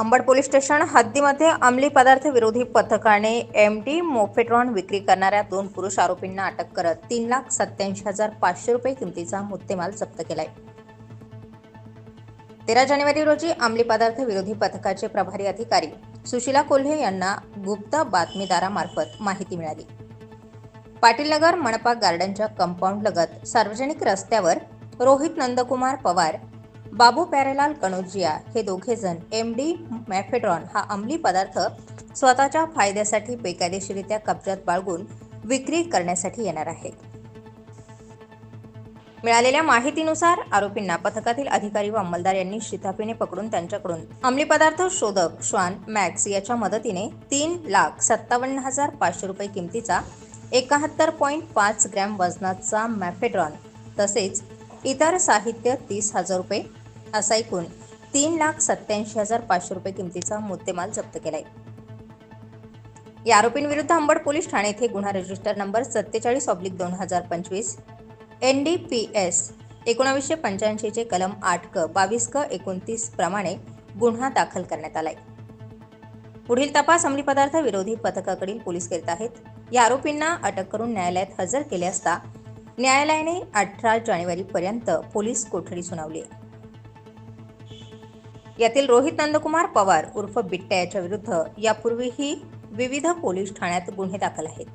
Ambad police station हद्दीमध्ये अंमली पदार्थ विरोधी पथकाने एम डी मोफेट्रॉन विक्री करणाऱ्या दोन पुरुष आरोपींना अटक करत तीन लाख सत्याऐंशी हजार पाचशे रुपये किमतीचा मुद्देमाल जप्त केलाय. तेरा जानेवारी रोजी अंमली पदार्थ विरोधी पथकाचे प्रभारी अधिकारी सुशीला कोल्हे यांना गुप्त बातमीदारामार्फत माहिती मिळाली. पाटील नगर मनपा गार्डनच्या कंपाऊंड लगत सार्वजनिक रस्त्यावर रोहित नंदकुमार पवार बाबू पॅरेलाल कनोजिया हे दोघे जण एम डी मॅफेड्रॉन हा अंमली पदार्थ स्वतःच्या फायद्यासाठी बेकायदेशीरित्या कब्जात बाळगून विक्री करण्यासाठी येणार आहेत. मिळालेल्या माहितीनुसार आरोपींना पथकातील अधिकारी व अंमलदार यांनी शिताफीने पकडून त्यांच्याकडून अंमली पदार्थ शोधक श्वान मॅक्स याच्या मदतीने तीन लाख सत्तावन्न हजार पाचशे रुपये किमतीचा एकाहत्तर पॉईंट पाच ग्रॅम वजनाचा मॅफेड्रॉन तसेच इतर साहित्य तीस हजार रुपये असा एकूण तीन लाख सत्याऐंशी हजार पाचशे रुपये किमतीचा मुद्देमाल जप्त केलाय. या आरोपींविरुद्ध अंबड पोलीस ठाणे येथे गुन्हा रजिस्टर नंबर सत्तेचाळीस ऑब्लिक दोन हजार पंचवीस एन डी पी एस एकोणावीसशे पंच्याऐंशीचे कलम आठ क बावीस क एकोणतीस प्रमाणे गुन्हा दाखल करण्यात आलाय. पुढील तपास अंमली पदार्थ विरोधी पथकाकडील पोलीस करीत आहेत. या आरोपींना अटक करून न्यायालयात हजर केले असता न्यायालयाने अठरा जानेवारीपर्यंत पोलीस कोठडी सुनावली आहे. यातील रोहित नंदकुमार पवार उर्फ बिट्ट्या याच्या विरुद्ध यापूर्वीही विविध पोलीस ठाण्यात गुन्हे दाखल आहेत.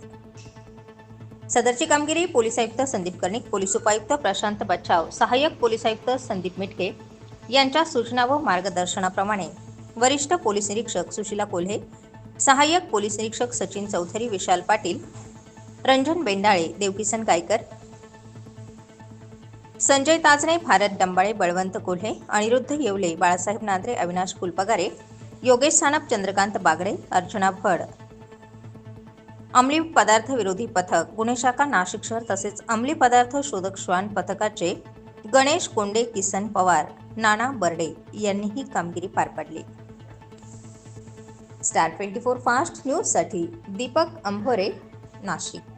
सदरची कामगिरी पोलीस आयुक्त संदीप कर्णिक पोलीस उपायुक्त प्रशांत बच्चाव सहाय्यक पोलीस आयुक्त संदीप मिटके यांच्या सूचना व मार्गदर्शनाप्रमाणे वरिष्ठ पोलीस निरीक्षक सुशीला कोल्हे सहाय्यक पोलीस निरीक्षक सचिन चौधरी विशाल पाटील रंजन बेंडाळे देवकिसन गायकर संजय ताजणे भारत डंबाळे बळवंत कोल्हे अनिरुद्ध येवले बाळासाहेब नांद्रे अविनाश फुलपगारे योगेश सानप चंद्रकांत बागडे अर्चना भड. अंमली पदार्थ विरोधी पथक गुन्हे शाखा नाशिक शहर तसेच अंमली पदार्थ शोधक श्वान पथकाचे गणेश कोंडे किसन पवार नाना बर्डे यांनी ही कामगिरी पार पाडली. स्टार ट्वेंटी फोर फास्ट न्यूजसाठी दीपक अंभोरे नाशिक.